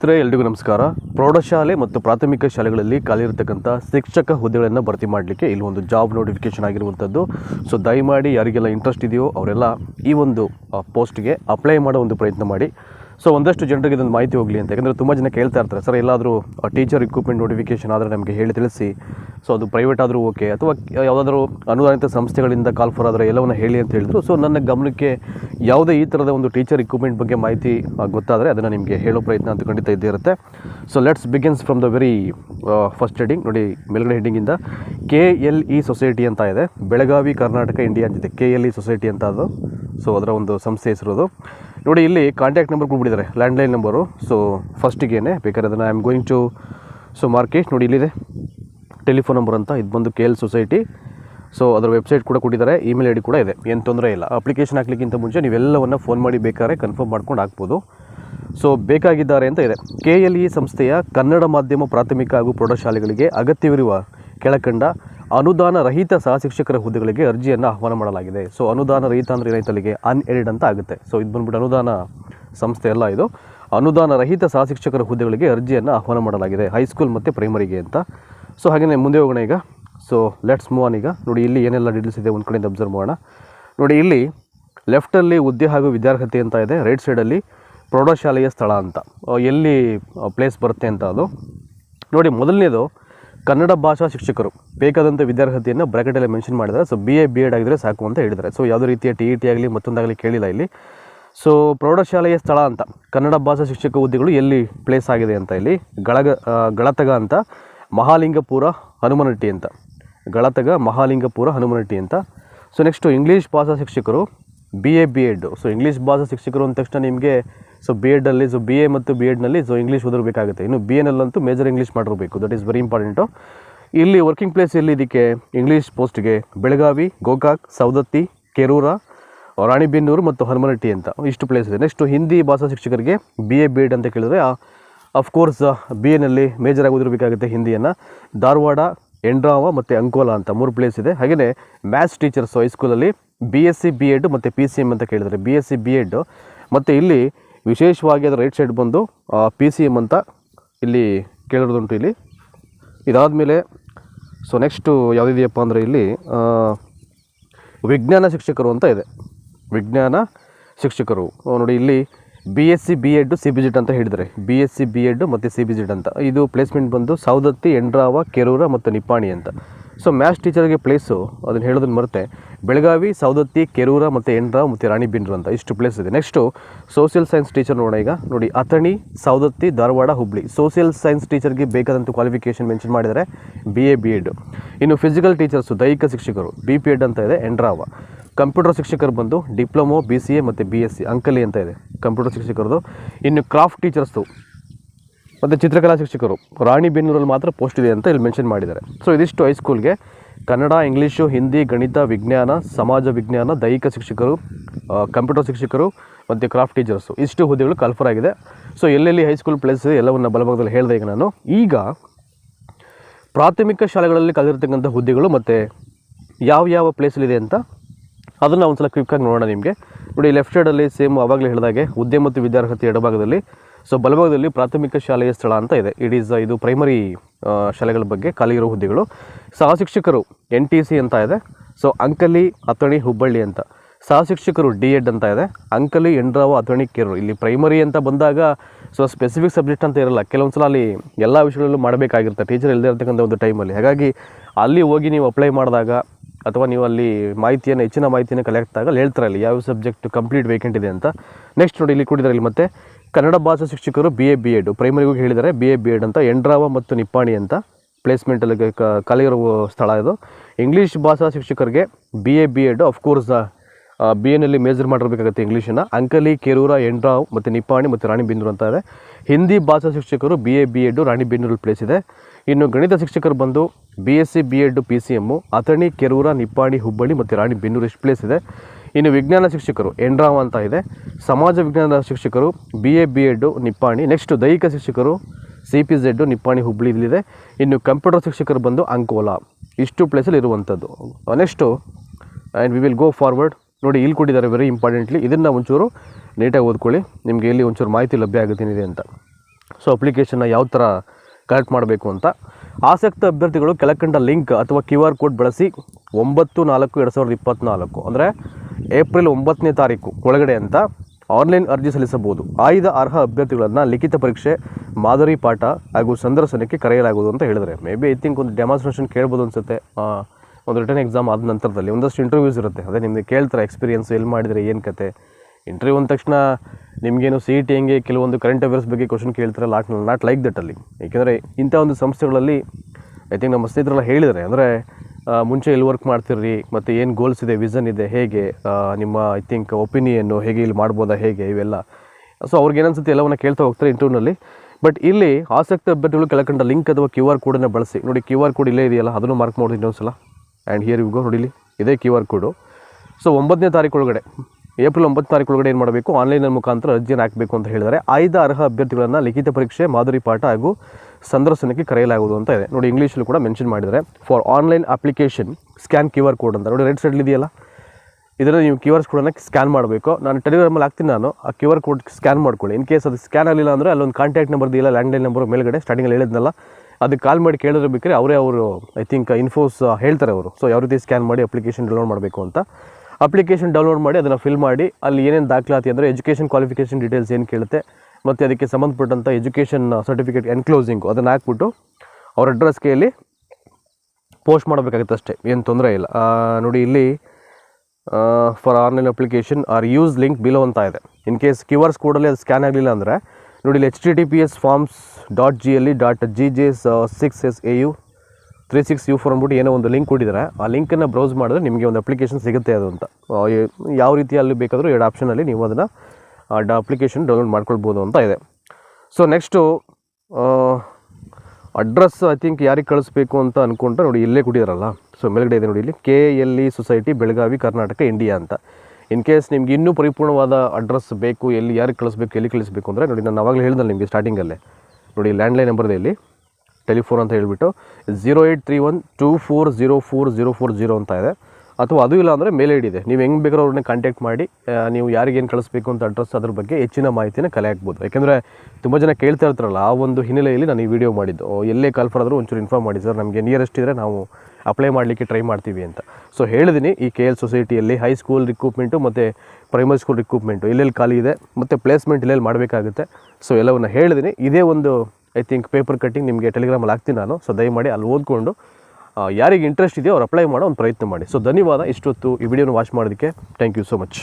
ಸ್ನೇಹಿತರೆ, ಎಲ್ರಿಗೂ ನಮಸ್ಕಾರ. ಪ್ರೌಢಶಾಲೆ ಮತ್ತು ಪ್ರಾಥಮಿಕ ಶಾಲೆಗಳಲ್ಲಿ ಖಾಲಿಯಿರತಕ್ಕಂಥ ಶಿಕ್ಷಕ ಹುದ್ದೆಗಳನ್ನು ಭರ್ತಿ ಮಾಡಲಿಕ್ಕೆ ಇಲ್ಲಿ ಒಂದು ಜಾಬ್ ನೋಟಿಫಿಕೇಶನ್ ಆಗಿರುವಂಥದ್ದು. ಸೊ ದಯಮಾಡಿ ಯಾರಿಗೆಲ್ಲ ಇಂಟ್ರೆಸ್ಟ್ ಇದೆಯೋ ಅವರೆಲ್ಲ ಈ ಒಂದು ಪೋಸ್ಟ್ಗೆ ಅಪ್ಲೈ ಮಾಡೋ ಒಂದು ಪ್ರಯತ್ನ ಮಾಡಿ. ಸೊ ಒಂದಷ್ಟು ಜನರಿಗೆ ಇದೊಂದು ಮಾಹಿತಿ ಹೋಗಲಿ ಅಂತ. ಯಾಕಂದರೆ ತುಂಬ ಜನ ಕೇಳ್ತಾ ಇರ್ತಾರೆ, ಸರ್, ಎಲ್ಲಾದರೂ ಟೀಚರ್ ಇಕ್ವಿಪ್ಮೆಂಟ್ ನೋಟಿಫಿಕೇಶನ್ ಆದರೆ ನಮಗೆ ಹೇಳಿ ತಿಳಿಸಿ. ಸೊ ಅದು ಪ್ರೈವೇಟ್ ಆದರೂ ಓಕೆ ಅಥವಾ ಯಾವುದಾದ್ರೂ ಅನುದಾನಿತ ಸಂಸ್ಥೆಗಳಿಂದ ಕಾಲ್ ಫಾರ್ ಆದರೆ ಎಲ್ಲವನ್ನ ಹೇಳಿ ಅಂತ ಹೇಳಿದ್ರು. ಸೊ ನನ್ನ ಗಮನಕ್ಕೆ ಯಾವುದೇ ಈ ಥರದ ಒಂದು ಟೀಚರ್ ಇಕ್ವಿಪ್ಮೆಂಟ್ ಬಗ್ಗೆ ಮಾಹಿತಿ ಗೊತ್ತಾದರೆ ಅದನ್ನು ನಿಮಗೆ ಹೇಳೋ ಪ್ರಯತ್ನ ಅಂತ ಖಂಡಿತ ಇದ್ದೇ ಇರುತ್ತೆ. So let's begins from the very first heading ನೋಡಿ, ಮೇಲ್ಗಡೆ ಹೆಡಿಂಗಿಂದ ಕೆ ಎಲ್ ಇ ಸೊಸೈಟಿ ಅಂತ ಇದೆ. ಬೆಳಗಾವಿ, ಕರ್ನಾಟಕ ಇಂಡಿಯಾ ಅಂತಿದೆ. ಕೆ ಎಲ್ ಇ ಸೊಸೈಟಿ ಅಂತ ಅದು. ಸೊ ಅದರ ಒಂದು ಸಂಸ್ಥೆ ಹೆಸರು ನೋಡಿ, ಇಲ್ಲಿ ಕಾಂಟ್ಯಾಕ್ಟ್ ನಂಬರ್ ಕೊಟ್ಬಿಟ್ಟಿದ್ದಾರೆ ಲ್ಯಾಂಡ್ಲೈನ್ ನಂಬರು ಸೊ ಫಸ್ಟಿಗೇನೆ ಬೇಕಾದ್ರೆ ಅದನ್ನು I am going to so market ನೋಡಿ, ಇಲ್ಲಿದೆ. ಟೆಲಿಫೋನ್ ನಂಬರ್ ಅಂತ, ಇದು ಬಂದು ಕೆ ಎಲ್ ಸೊಸೈಟಿ ಸೊ ಅದರ ವೆಬ್ಸೈಟ್ ಕೂಡ ಕೊಟ್ಟಿದ್ದಾರೆ. ಇಮೇಲ್ ಐ ಡಿ ಕೂಡ ಇದೆ. ಏನು ತೊಂದರೆ ಇಲ್ಲ. ಅಪ್ಲಿಕೇಶನ್ ಹಾಕ್ಲಿಕ್ಕಿಂತ ಮುಂಚೆ ನೀವೆಲ್ಲವನ್ನು ಫೋನ್ ಮಾಡಿ ಬೇಕಾದ್ರೆ ಕನ್ಫರ್ಮ್ ಮಾಡ್ಕೊಂಡು ಹಾಕ್ಬೋದು. ಸೊ ಬೇಕಾಗಿದ್ದಾರೆ ಅಂತ ಇದೆ. ಕೆ ಎಲ್ ಇ ಸಂಸ್ಥೆಯ ಕನ್ನಡ ಮಾಧ್ಯಮ ಪ್ರಾಥಮಿಕ ಹಾಗೂ ಪ್ರೌಢಶಾಲೆಗಳಿಗೆ ಅಗತ್ಯವಿರುವ ಕೆಳಕಂಡ ಅನುದಾನ ರಹಿತ ಸಹ ಶಿಕ್ಷಕರ ಹುದ್ದೆಗಳಿಗೆ ಅರ್ಜಿಯನ್ನು ಆಹ್ವಾನ ಮಾಡಲಾಗಿದೆ. ಸೊ ಅನುದಾನ ರಹಿತ ಅಂದರೆ ಅಲ್ಲಿಗೆ ಅನ್ಎಡೆಡ್ ಅಂತ ಆಗುತ್ತೆ. ಸೊ ಇದು ಬಂದ್ಬಿಟ್ಟು ಅನುದಾನ ಸಂಸ್ಥೆ ಎಲ್ಲ ಇದು. ಅನುದಾನ ರಹಿತ ಸಹ ಶಿಕ್ಷಕರ ಹುದ್ದೆಗಳಿಗೆ ಅರ್ಜಿಯನ್ನು ಆಹ್ವಾನ ಮಾಡಲಾಗಿದೆ ಹೈಸ್ಕೂಲ್ ಮತ್ತು ಪ್ರೈಮರಿಗೆ ಅಂತ. ಸೊ ಹಾಗೆಯೇ ಮುಂದೆ ಹೋಗೋಣ ಈಗ. ಸೊ ಲೆಟ್ಸ್ ಮೂವ್ ಆನ್ ಈಗ. ನೋಡಿ, ಇಲ್ಲಿ ಏನೆಲ್ಲ ಡೀಟೇಲ್ಸ್ ಇದೆ ಒಂದು ಕಡೆಯಿಂದ ಅಬ್ಸರ್ವ್ ಮಾಡೋಣ. ನೋಡಿ, ಇಲ್ಲಿ ಲೆಫ್ಟಲ್ಲಿ ಹುದ್ದೆ ಹಾಗೂ ವಿದ್ಯಾರ್ಹತೆ ಅಂತ ಇದೆ ರೈಟ್ ಸೈಡಲ್ಲಿ ಪ್ರೌಢಶಾಲೆಯ ಸ್ಥಳ ಅಂತ. ಎಲ್ಲಿ ಪ್ಲೇಸ್ ಬರುತ್ತೆ ಅಂತ ಅದು. ನೋಡಿ, ಮೊದಲನೇದು ಕನ್ನಡ ಭಾಷಾ ಶಿಕ್ಷಕರು ಬೇಕಾದಂಥ ವಿದ್ಯಾರ್ಹತೆಯನ್ನು ಬ್ರಾಕೆಟಲ್ಲಿ ಮೆನ್ಷನ್ ಮಾಡಿದ್ದಾರೆ. So B A B Ed ಆಗಿದ್ರೆ ಸಾಕು ಅಂತ ಹೇಳಿದ್ದಾರೆ. ಸೊ ಯಾವುದೇ ರೀತಿಯ ಟಿ ಇ ಟಿ ಆಗಲಿ ಮತ್ತೊಂದಾಗಲಿ ಕೇಳಿಲ್ಲ ಇಲ್ಲಿ. ಸೊ ಪ್ರೌಢಶಾಲೆಯ ಸ್ಥಳ ಅಂತ, ಕನ್ನಡ ಭಾಷಾ ಶಿಕ್ಷಕ ಹುದ್ದೆಗಳು ಎಲ್ಲಿ ಪ್ಲೇಸ್ ಆಗಿದೆ ಅಂತ ಇಲ್ಲಿ. ಗಳಗ ಗಳತಗ ಅಂತ, ಮಹಾಲಿಂಗಪುರ, ಹನುಮನಟ್ಟಿ ಅಂತ. ಗಳತಗ, ಮಹಾಲಿಂಗಪುರ, ಹನುಮನಟ್ಟಿ ಅಂತ. ಸೊ ನೆಕ್ಸ್ಟು ಇಂಗ್ಲೀಷ್ ಭಾಷಾ ಶಿಕ್ಷಕರು B A B Ed so English ಭಾಷಾ ಶಿಕ್ಷಕರು ಅಂದ ತಕ್ಷಣ ನಿಮಗೆ ಸೊ ಬಿ ಎಡ್ಡಲ್ಲಿ ಸೊ ಬಿ ಎ ಮತ್ತು ಬಿ ಎಡ್ನಲ್ಲಿ ಸೊ ಇಂಗ್ಲೀಷ್ ಓದಿರಬೇಕಾಗುತ್ತೆ. ಇನ್ನು ಬಿ ಎನಲ್ಲಂತೂ ಮೇಜರ್ ಇಂಗ್ಲೀಷ್ ಮಾಡಿರಬೇಕು. ದಟ್ ಈಸ್ ವೆರಿ ಇಂಪಾರ್ಟೆಂಟು ಇಲ್ಲಿ ವರ್ಕಿಂಗ್ ಪ್ಲೇಸ್ ಎಲ್ಲಿ ಇದಕ್ಕೆ? ಇಂಗ್ಲೀಷ್ ಪೋಸ್ಟ್ಗೆ ಬೆಳಗಾವಿ, ಗೋಕಾಕ್ ಸೌದತ್ತಿ ಕೆರೂರ, ರಾಣಿಬೆನ್ನೂರು ಮತ್ತು ಹನುಮನಟ್ಟಿ ಅಂತ ಇಷ್ಟು ಪ್ಲೇಸ್ ಇದೆ. ನೆಕ್ಸ್ಟು ಹಿಂದಿ ಭಾಷಾ ಶಿಕ್ಷಕರಿಗೆ ಬಿ ಎ ಬಿ ಎಡ್ ಅಂತ ಕೇಳಿದ್ರೆ ಅಫ್ಕೋರ್ಸ್ ಬಿ ಎನಲ್ಲಿ ಮೇಜರ್ ಆಗಿ ಓದಿರಬೇಕಾಗುತ್ತೆ ಹಿಂದಿಯನ್ನು. ಧಾರವಾಡ ಎಂಡ್ರಾವ ಮತ್ತು ಅಂಕೋಲಾ ಅಂತ ಮೂರು ಪ್ಲೇಸ್ ಇದೆ. ಹಾಗೆಯೇ maths teachers ಹೈಸ್ಕೂಲಲ್ಲಿ B S C B Ed ಮತ್ತು ಪಿ ಸಿ ಎಂ ಅಂತ ಕೇಳಿದರೆ B S C B Ed ಮತ್ತು ಇಲ್ಲಿ ವಿಶೇಷವಾಗಿ ಅದರ ರೈಟ್ ಸೈಡ್ ಬಂದು ಪಿ ಸಿ ಎಂ ಅಂತ ಇಲ್ಲಿ ಕೇಳಿರೋದುಂಟು ಇಲ್ಲಿ. ಇದಾದಮೇಲೆ ಸೊ ನೆಕ್ಸ್ಟು ಯಾವುದಿದೆಯಪ್ಪ ಅಂದರೆ ಇಲ್ಲಿ ವಿಜ್ಞಾನ ಶಿಕ್ಷಕರು ಅಂತ ಇದೆ. ವಿಜ್ಞಾನ ಶಿಕ್ಷಕರು. ನೋಡಿ ಇಲ್ಲಿ B S C B Ed C B ಜಿಡ್ ಅಂತ ಹೇಳಿದರೆ B S C B Ed ಮತ್ತು ಸಿ ಬಿ ಜಿಡ್ ಅಂತ. ಇದು ಪ್ಲೇಸ್ಮೆಂಟ್ ಬಂದು ಸೌದತ್ತಿ ಎಂಡ್ರಾವ, ಕೆರೂರ ಮತ್ತು ನಿಪ್ಪಾಣಿ ಅಂತ. ಸೊ ಮ್ಯಾಥ್ಸ್ ಟೀಚರ್ಗೆ ಪ್ಲೇಸು ಅದನ್ನು ಹೇಳೋದನ್ನು ಮರೆತೆ. ಬೆಳಗಾವಿ ಸೌದತ್ತಿ ಕೆರೂರ ಮತ್ತು ಎಂಡ್ರಾವ್ ಮತ್ತು ರಾಣಿಬೆನ್ನೂರು ಅಂತ ಇಷ್ಟು ಪ್ಲೇಸ್ ಇದೆ. ನೆಕ್ಸ್ಟು ಸೋಷಿಯಲ್ ಸೈನ್ಸ್ ಟೀಚರ್ ನೋಡೋಣ ಈಗ. ನೋಡಿ, ಅಥಣಿ ಸೌದತ್ತಿ ಧಾರವಾಡ, ಹುಬ್ಳಿ. ಸೋಷಿಯಲ್ ಸೈನ್ಸ್ ಟೀಚರ್ಗೆ ಬೇಕಾದಂಥ ಕ್ವಾಲಿಫಿಕೇಷನ್ ಮೆನ್ಷನ್ ಮಾಡಿದರೆ ಬಿ ಎ ಬಿ ಎಡ್ ಇನ್ನು ಫಿಸಿಕಲ್ ಟೀಚರ್ಸು ದೈಹಿಕ ಶಿಕ್ಷಕರು ಬಿ ಪಿ ಎಡ್ ಅಂತ ಇದೆ ಎಂಡ್ರಾವ ಕಂಪ್ಯೂಟರ್ ಶಿಕ್ಷಕರು ಬಂದು ಡಿಪ್ಲೊಮೊ ಬಿ ಸಿ ಎ ಮತ್ತು ಬಿ ಎಸ್ ಸಿ ಅಂಕಲಿ ಅಂತ ಇದೆ ಕಂಪ್ಯೂಟರ್ ಶಿಕ್ಷಕರದು. ಇನ್ನು ಕ್ರಾಫ್ಟ್ ಟೀಚರ್ಸ್ದು ಮತ್ತು ಚಿತ್ರಕಲಾ ಶಿಕ್ಷಕರು. ರಾಣಿಬೆನ್ನೂರಲ್ಲಿ ಮಾತ್ರ ಪೋಸ್ಟ್ ಇದೆ ಅಂತ ಇಲ್ಲಿ ಮೆನ್ಷನ್ ಮಾಡಿದ್ದಾರೆ. ಸೊ ಇದಿಷ್ಟು ಹೈಸ್ಕೂಲ್ಗೆ ಕನ್ನಡ, ಇಂಗ್ಲೀಷು, ಹಿಂದಿ, ಗಣಿತ, ವಿಜ್ಞಾನ, ಸಮಾಜ ವಿಜ್ಞಾನ, ದೈಹಿಕ ಶಿಕ್ಷಕರು ಕಂಪ್ಯೂಟರ್ ಶಿಕ್ಷಕರು ಮತ್ತು ಕ್ರಾಫ್ಟ್ ಟೀಚರ್ಸು ಇಷ್ಟು ಹುದ್ದೆಗಳು ಕಲ್ಫರ್ ಆಗಿದೆ. ಸೊ ಎಲ್ಲೆಲ್ಲಿ ಹೈಸ್ಕೂಲ್ ಪ್ಲೇಸ್ ಇದೆ ಎಲ್ಲವನ್ನು ಬಲಭಾಗದಲ್ಲಿ ಹೇಳಿದೆ ಈಗ ನಾನು. ಈಗ ಪ್ರಾಥಮಿಕ ಶಾಲೆಗಳಲ್ಲಿ ಕಲಿತಿರ್ತಕ್ಕಂಥ ಹುದ್ದೆಗಳು ಮತ್ತು ಯಾವ ಯಾವ ಪ್ಲೇಸಲ್ಲಿದೆ ಅಂತ ಅದನ್ನು ಒಂದು ಸಲ ಕ್ವಿಕ್ಕಾಗಿ ನೋಡೋಣ ನಿಮಗೆ. ನೋಡಿ ಲೆಫ್ಟ್ ಸೈಡಲ್ಲಿ ಸೇಮ್ ಆವಾಗಲೇ ಹೇಳಿದಾಗೆ ಹುದ್ದೆ ಮತ್ತು ವಿದ್ಯಾರ್ಹತೆ ಎಡಭಾಗದಲ್ಲಿ ಸೊ ಬಲಭಾಗದಲ್ಲಿ ಪ್ರಾಥಮಿಕ ಶಾಲೆಯ ಸ್ಥಳ ಅಂತ ಇದೆ. ಇಟ್ ಈಸ್ ಇದು ಪ್ರೈಮರಿ ಶಾಲೆಗಳ ಬಗ್ಗೆ ಖಾಲಿ ಇರೋ ಹುದ್ದೆಗಳು. ಸಹ ಶಿಕ್ಷಕರು ಎನ್ ಟಿ ಸಿ ಅಂತ ಇದೆ. ಸೊ ಅಂಕಲಿ, ಅಥಣಿ, ಹುಬ್ಬಳ್ಳಿ ಅಂತ. ಸಹ ಶಿಕ್ಷಕರು ಡಿ ಎಡ್ ಅಂತ ಇದೆ. ಅಂಕಲಿ ಎಂಡ್ರಾವ ಅಥಣಿ, ಕೆರೂರು. ಇಲ್ಲಿ ಪ್ರೈಮರಿ ಅಂತ ಬಂದಾಗ ಸೊ ಸ್ಪೆಸಿಫಿಕ್ ಸಬ್ಜೆಕ್ಟ್ ಅಂತ ಇರಲ್ಲ. ಕೆಲವೊಂದು ಸಲ ಅಲ್ಲಿ ಎಲ್ಲ ವಿಷಯಗಳಲ್ಲೂ ಮಾಡಬೇಕಾಗಿರುತ್ತೆ. ಟೀಚರ್ ಇಲ್ಲದೇ ಇರತಕ್ಕಂಥ ಒಂದು ಟೈಮಲ್ಲಿ ಹಾಗಾಗಿ ಅಲ್ಲಿ ಹೋಗಿ ನೀವು ಅಪ್ಲೈ ಮಾಡಿದಾಗ ಅಥವಾ ನೀವು ಅಲ್ಲಿ ಮಾಹಿತಿಯನ್ನು, ಹೆಚ್ಚಿನ ಮಾಹಿತಿಯನ್ನು ಕಲೆಕ್ಟ್ ಆಗ ಹೇಳ್ತಾರೆ ಅಲ್ಲಿ, ಯಾವ ಸಬ್ಜೆಕ್ಟ್ ಕಂಪ್ಲೀಟ್ ವೇಕೆಂಟ್ ಇದೆ ಅಂತ. ನೆಕ್ಸ್ಟ್ ನೋಡಿ, ಇಲ್ಲಿ ಕೊಟ್ಟಿದ್ದಾರೆ ಇಲ್ಲಿ ಮತ್ತೆ ಕನ್ನಡ ಭಾಷಾ ಶಿಕ್ಷಕರು ಬಿ ಎ ಬಿ ಎಡ್ ಪ್ರೈಮರಿಗೂ ಹೇಳಿದ್ದಾರೆ ಬಿ ಎ ಬಿ ಎಡ್ ಅಂತ. ಎಂಡ್ರಾವ ಮತ್ತು ನಿಪ್ಪಾಣಿ ಅಂತ ಪ್ಲೇಸ್ಮೆಂಟಲ್ಲಿ ಕಲಿಯಿರುವ ಸ್ಥಳ ಇದು. ಇಂಗ್ಲೀಷ್ ಭಾಷಾ ಶಿಕ್ಷಕರಿಗೆ B A B Ed of course B ಎನಲ್ಲಿ major ಮಾಡಿರಬೇಕಾಗುತ್ತೆ ಇಂಗ್ಲೀಷನ್ನು ಅಂಕಲಿ ಕೆರೂರ ಎಂಡ್ರಾವ್ ಮತ್ತು ನಿಪ್ಪಾಣಿ ಮತ್ತು ರಾಣಿಬೆನ್ನೂರು ಅಂತ ಇದೆ. ಹಿಂದಿ ಭಾಷಾ ಶಿಕ್ಷಕರು ಬಿ ಎ ಬಿ ಎಡ್ ರಾಣಿಬೆನ್ನೂರಲ್ಲಿ ಪ್ಲೇಸ್ ಇದೆ. ಇನ್ನು ಗಣಿತ ಶಿಕ್ಷಕರು ಬಂದು B S C B Ed P C M Athani Kerur Nippani Hubballi ಮತ್ತು ರಾಣಿಬೆನ್ನೂರು ಇಷ್ಟು ಪ್ಲೇಸ್ ಇದೆ. ಇನ್ನು ವಿಜ್ಞಾನ ಶಿಕ್ಷಕರು ಎನ್ರಾವ್ ಅಂತ ಇದೆ. ಸಮಾಜ ವಿಜ್ಞಾನದ ಶಿಕ್ಷಕರು B A B Ed Nippani. Next ದೈಹಿಕ ಶಿಕ್ಷಕರು C P Z Nippani Hubballi ಇಲ್ಲಿದೆ. ಇನ್ನು ಕಂಪ್ಯೂಟರ್ ಶಿಕ್ಷಕರು ಬಂದು ಅಂಕೋಲಾ. ಇಷ್ಟು ಪ್ಲೇಸಲ್ಲಿ ಇರುವಂಥದ್ದು next and we will go forward ನೋಡಿ, ಇಲ್ಲಿ ಕೊಟ್ಟಿದ್ದಾರೆ ವೆರಿ ಇಂಪಾರ್ಟೆಂಟ್ಲಿ ಇದನ್ನು ಒಂಚೂರು ನೀಟಾಗಿ ಓದ್ಕೊಳ್ಳಿ. ನಿಮಗೆ ಇಲ್ಲಿ ಒಂಚೂರು ಮಾಹಿತಿ ಲಭ್ಯ ಆಗುತ್ತೇನಿದೆ ಅಂತ. ಸೊ ಅಪ್ಲಿಕೇಶನ್ನ ಯಾವ ಥರ ಕಲೆಕ್ಟ್ ಮಾಡಬೇಕು ಅಂತ ಆಸಕ್ತ ಅಭ್ಯರ್ಥಿಗಳು ಕೆಳಕಂಡ ಲಿಂಕ್ ಅಥವಾ ಕ್ಯೂ ಆರ್ ಕೋಡ್ ಬಳಸಿ ಒಂಬತ್ತು ನಾಲ್ಕು ಎರಡು ಸಾವಿರದ ಇಪ್ಪತ್ತ್ನಾಲ್ಕು ಅಂದರೆ ಏಪ್ರಿಲ್ ಒಂಬತ್ತನೇ ತಾರೀಕು ಒಳಗಡೆ ಅಂತ ಆನ್ಲೈನ್ ಅರ್ಜಿ ಸಲ್ಲಿಸಬಹುದು. ಆಯ್ದ ಅರ್ಹ ಅಭ್ಯರ್ಥಿಗಳನ್ನು ಲಿಖಿತ ಪರೀಕ್ಷೆ, ಮಾದರಿ ಪಾಠ ಹಾಗೂ ಸಂದರ್ಶನಕ್ಕೆ ಕರೆಯಲಾಗುವುದು ಅಂತ ಹೇಳಿದರೆ ಮೇ ಬಿ ಐ ಥಿಂಕ್ ಒಂದು ಡೆಮಾನ್ಸ್ಟ್ರೇಷನ್ ಕೇಳ್ಬೋದು ಅನಿಸುತ್ತೆ. ಒಂದು ರಿಟರ್ನ್ ಎಕ್ಸಾಮ್ ಆದ ನಂತರದಲ್ಲಿ ಒಂದಷ್ಟು ಇಂಟರ್ವ್ಯೂಸ್ ಇರುತ್ತೆ. ಅದೇ ನಿಮಗೆ ಕೇಳ್ತಾರೆ ಎಕ್ಸ್ಪೀರಿಯನ್ಸ್ ಎಲ್ಲಿ ಮಾಡಿದರೆ ಏನು ಕತೆ? ಇಂಟರ್ವ್ಯೂ ಅಂದ ತಕ್ಷಣ ನಿಮಗೇನು ಸಿ ಇ ಟಿ ಹೆಂಗೆ ಕೆಲವೊಂದು ಕರೆಂಟ್ ಅಫೇರ್ಸ್ ಬಗ್ಗೆ ಕ್ವಶನ್ ಕೇಳ್ತಾರೆ? ಲಾಟ್ ನಾಟ್ ಲೈಕ್ ದಟ್ ಅಲ್ಲಿ. ಏಕೆಂದರೆ ಇಂಥ ಒಂದು ಸಂಸ್ಥೆಗಳಲ್ಲಿ ಐ ಥಿಂಕ್ ನಮ್ಮ ಸ್ನೇಹಿತರೆಲ್ಲ ಹೇಳಿದರೆ ಅಂದರೆ ಮುಂಚೆ ಎಲ್ಲಿ ವರ್ಕ್ ಮಾಡ್ತಿರ್ರಿ, ಮತ್ತು ಏನು ಗೋಲ್ಸ್ ಇದೆ ವಿಷನ್ ಇದೆ, ಹೇಗೆ ನಿಮ್ಮ ಐ ಥಿಂಕ್ ಒಪಿನಿಯನ್ನು ಹೇಗೆ ಇಲ್ಲಿ ಮಾಡ್ಬೋದಾ, ಹೇಗೆ, ಇವೆಲ್ಲ. ಸೊ ಅವ್ರಿಗೆ ಏನನ್ಸುತ್ತೆ ಎಲ್ಲವನ್ನ ಕೇಳ್ತಾ ಹೋಗ್ತಾರೆ ಇಂಟರ್ವ್ಯೂನಲ್ಲಿ ಬಟ್ ಇಲ್ಲಿ ಆಸಕ್ತ ಅಭ್ಯರ್ಥಿಗಳು ಕೆಳಕಂಡ ಲಿಂಕ್ ಅಥವಾ ಕ್ಯೂ ಆರ್ ಕೋಡನ್ನು ಬಳಸಿ. ನೋಡಿ ಕ್ಯೂ ಆರ್ ಕೋಡ್ ಇಲ್ಲೇ ಇದೆಯಲ್ಲ, ಅದನ್ನು ಮಾರ್ಕ್ ಮಾಡೋದು ಇನ್ನೊಂದು ಸಲ ಆ್ಯಂಡ್ ಹಿಯರ್ ಯು ಗೋ ನೋಡಿ ಇಲ್ಲಿ. ಇದೇ ಕ್ಯೂ ಆರ್ ಕೋಡು ಸೊ ಒಂಬತ್ತನೇ ತಾರೀಕು ಒಳಗಡೆ. ಏಪ್ರಿಲ್ ಒಂಬತ್ತು ತಾರೀಕು ಒಳಗಡೆ ಏನು ಮಾಡಬೇಕು? ಆನ್ಲೈನ್ ಮುಖಾಂತರ ಅರ್ಜಿಯನ್ನು ಹಾಕಬೇಕು ಅಂತ ಹೇಳಿದರೆ ಆಯ್ದ ಅರ್ಹ ಅಭ್ಯರ್ಥಿಗಳನ್ನು ಲಿಖಿತ ಪರೀಕ್ಷೆ, ಮಾದರಿ ಪಾಠ ಹಾಗೂ ಸಂದರ್ಶನಕ್ಕೆ ಕರೆಯಲಾಗುವುದು ಅಂತ ಇದೆ. ನೋಡಿ, ಇಂಗ್ಲೀಷಲ್ಲೂ ಕೂಡ ಮೆನ್ಷನ್ ಮಾಡಿದರೆ for online application scan Q R code ಅಂತ. ನೋಡಿ ರೈಟ್ ಸೈಡ್ ಇದೆಯಲ್ಲ? ಇದನ್ನು ನೀವು ಕ್ಯೂ ಆರ್ ಕೋಡನ್ನು ಸ್ಕ್ಯಾನ್ ಮಾಡಬೇಕು. ನಾನು ಟೆಲಿಗ್ರಾಮಲ್ಲಿ ಹಾಕ್ತೀನಿ ನಾನು. ಆ ಕ್ಯೂ ಆರ್ ಕೋಡ್ ಸ್ಕ್ಯಾನ್ ಮಾಡ್ಕೊಳ್ಳಿ. ಇನ್ ಕೇಸ್ ಅದು ಸ್ಕ್ಯಾನ್ ಆಗಲಿಲ್ಲ ಅಂದರೆ ಅಲ್ಲೊಂದು ಕಾಂಟ್ಯಾಕ್ಟ್ ನಂಬರ್ ಇಲ್ಲ ಲ್ಯಾಂಡ್ಲೈನ್ ನಂಬರ್ ಮೇಲ್ಗಡೆ ಸ್ಟಾರ್ಟಿಂಗಲ್ಲಿ ಹೇಳಿದ್ನಲ್ಲ, ಅದಕ್ಕೆ ಕಾಲ್ ಮಾಡಿ ಕೇಳಿದ್ರೆ ಬೇಕಾದ್ರೆ ಅವರೇ ಅವರು ಐ ಥಿಂಕ್ ಇನ್ಫೋಸ್ ಹೇಳ್ತಾರೆ ಅವರು. ಸೊ ಯಾವ ರೀತಿ ಸ್ಕ್ಯಾನ್ ಮಾಡಿ ಅಪ್ಲಿಕೇಶನ್ ಡೌನ್ಲೋಡ್ ಮಾಡಬೇಕು ಅಂತ. ಅಪ್ಲಿಕೇಶನ್ ಡೌನ್ಲೋಡ್ ಮಾಡಿ ಅದನ್ನು ಫಿಲ್ ಮಾಡಿ, ಅಲ್ಲಿ ಏನೇನು ದಾಖಲಾತಿ ಅಂದರೆ ಎಜುಕೇಷನ್ ಕ್ವಾಲಿಫಿಕೇಷನ್ ಡೀಟೇಲ್ಸ್ ಏನು ಕೇಳುತ್ತೆ, ಮತ್ತು ಅದಕ್ಕೆ ಸಂಬಂಧಪಟ್ಟಂಥ ಎಜುಕೇಷನ್ ಸರ್ಟಿಫಿಕೇಟ್ ಎನ್ಕ್ಲೋಸಿಂಗು ಅದನ್ನು ಹಾಕ್ಬಿಟ್ಟು ಅವ್ರ ಅಡ್ರೆಸ್ಗೆ ಇಲ್ಲಿ ಪೋಸ್ಟ್ ಮಾಡಬೇಕಾಗುತ್ತೆ ಅಷ್ಟೇ, ಏನು ತೊಂದರೆ ಇಲ್ಲ. ನೋಡಿ ಇಲ್ಲಿ for online application or use link below ಅಂತ ಇದೆ. ಇನ್ ಕೇಸ್ ಕ್ಯೂ ಆರ್ಸ್ ಕೋಡಲ್ಲಿ ಅದು ಸ್ಕ್ಯಾನ್ ಆಗಲಿಲ್ಲ ಅಂದರೆ, ನೋಡಿ ಇಲ್ಲಿ H T T P S forms dot G L E dot G J six S A U three six U four ಅಂದ್ಬಿಟ್ಟು ಏನೋ ಒಂದು ಲಿಂಕ್ ಕೊಟ್ಟಿದ್ದಾರೆ. ಆ ಲಿಂಕನ್ನು ಬ್ರೌಸ್ ಮಾಡಿದ್ರೆ ನಿಮಗೆ ಒಂದು ಅಪ್ಲಿಕೇಶನ್ ಸಿಗುತ್ತೆ ಅದು ಅಂತ. ಯಾವ ರೀತಿ ಅಲ್ಲಿ ಬೇಕಾದರೂ ಎರಡು ಆಪ್ಷನಲ್ಲಿ ನೀವು ಅದನ್ನು ಅಪ್ಲಿಕೇಶನ್ ಡೌನ್ಲೋಡ್ ಮಾಡ್ಕೊಳ್ಬೋದು ಅಂತ ಇದೆ. So next address I think ಯಾರಿಗೆ ಕಳಿಸ್ಬೇಕು ಅಂತ ಅಂದ್ಕೊಂಡ್ರೆ ನೋಡಿ ಇಲ್ಲೇ ಕೊಟ್ಟಿದ್ದಾರಲ್ಲ. ಸೊ ಮೇಲ್ಗಡೆ ಇದೆ ನೋಡಿ ಇಲ್ಲಿ. K L E society Belagavi Karnataka India ಅಂತ. ಇನ್ ಕೇಸ್ ನಿಮ್ಗೆ ಇನ್ನೂ ಪರಿಪೂರ್ಣವಾದ ಅಡ್ರೆಸ್ ಬೇಕು, ಎಲ್ಲಿ, ಯಾರಿಗೆ ಕಳಿಸ್ಬೇಕು, ಎಲ್ಲಿ ಕಳಿಸ್ಬೇಕು ಅಂದರೆ ನೋಡಿ ನಾನು ಅವಾಗಲೇ ಹೇಳಿದೆ ನಿಮಗೆ ಸ್ಟಾರ್ಟಿಂಗಲ್ಲೇ ನೋಡಿ ಲ್ಯಾಂಡ್ಲೈನ್ ನಂಬರ್ ಇದೆ ಇಲ್ಲಿ. ಟೆಲಿಫೋನ್ ಅಂತ ಹೇಳಿಬಿಟ್ಟು zero eight three one two four zero four zero four zero ಅಂತ ಇದೆ. ಅಥವಾ ಅದು ಇಲ್ಲ ಅಂದರೆ ಮೇಲ್ ಐ ಇದೆ. ನೀವು ಹೆಂಗೆ ಬೇಕಾದ್ರೂ ಅವ್ರನ್ನ ಕಾಂಟ್ಯಾಕ್ಟ್ ಮಾಡಿ ನೀವು ಯಾರಿಗೇನು ಕಳಿಸ್ಬೇಕು ಅಂತ ಅಡ್ರೆಸ್ ಅದ್ರ ಬಗ್ಗೆ ಹೆಚ್ಚಿನ ಮಾಹಿತಿನ ಕಲೆ ಹಾಕ್ಬೋದು. ಯಾಕೆಂದರೆ ತುಂಬ ಜನ ಕೇಳ್ತಾ ಇರ್ತಾರಲ್ಲ, ಆ ಒಂದು ಹಿನ್ನೆಲೆಯಲ್ಲಿ ನಾನು ಈ ವಿಡಿಯೋ ಮಾಡಿದ್ದು. ಎಲ್ಲೇ ಕಾಲ್ ಆದರೂ ಒಂಚೂರು ಇನ್ಫಾರ್ಮ್ ಮಾಡಿ, ಸರ್, ನಮಗೆ ನಿಯರೆಸ್ಟ್ ಇದ್ದರೆ ನಾವು ಅಪ್ಲೈ ಮಾಡಲಿಕ್ಕೆ ಟ್ರೈ ಮಾಡ್ತೀವಿ ಅಂತ. ಸೊ ಹೇಳಿದ್ದೀನಿ ಈ ಕೆ ಎಲ್ ಸೊಸೈಟಿಯಲ್ಲಿ ಹೈ ಸ್ಕೂಲ್ ರಿಕ್ರೂಟ್ಮೆಂಟು ಮತ್ತು ಪ್ರೈಮರಿ ಸ್ಕೂಲ್ ರಿಕ್ರೂಟ್ಮೆಂಟು ಎಲ್ಲೆಲ್ಲಿ ಖಾಲಿ ಇದೆ, ಮತ್ತು ಪ್ಲೇಸ್ಮೆಂಟ್ ಎಲ್ಲೆಲ್ಲಿ ಮಾಡಬೇಕಾಗುತ್ತೆ. ಸೊ ಎಲ್ಲವನ್ನು ಹೇಳಿದ್ದೀನಿ ಇದೇ ಒಂದು ಐ ಥಿಂಕ್ ಪೇಪರ್ ಕಟ್ಟಿಂಗ್ ನಿಮಗೆ ಟೆಲಿಗ್ರಾಮಲ್ಲಿ ಹಾಕ್ತೀನಿ ನಾನು. ಸೊ ದಯಮಾಡಿ ಅಲ್ಲಿ ಓದ್ಕೊಂಡು ಯಾರಿಗೆ ಇಂಟ್ರೆಸ್ಟ್ ಇದೆಯೋ ಅವ್ರು ಅಪ್ಲೈ ಮಾಡೋ ಒಂದು ಪ್ರಯತ್ನ ಮಾಡಿ. ಸೊ ಧನ್ಯವಾದ. ಇಷ್ಟೊತ್ತು ಈ ವಿಡಿಯೋನ ವಾಚ್ ಮಾಡೋದಕ್ಕೆ ಥ್ಯಾಂಕ್ ಯು ಸೊ ಮಚ್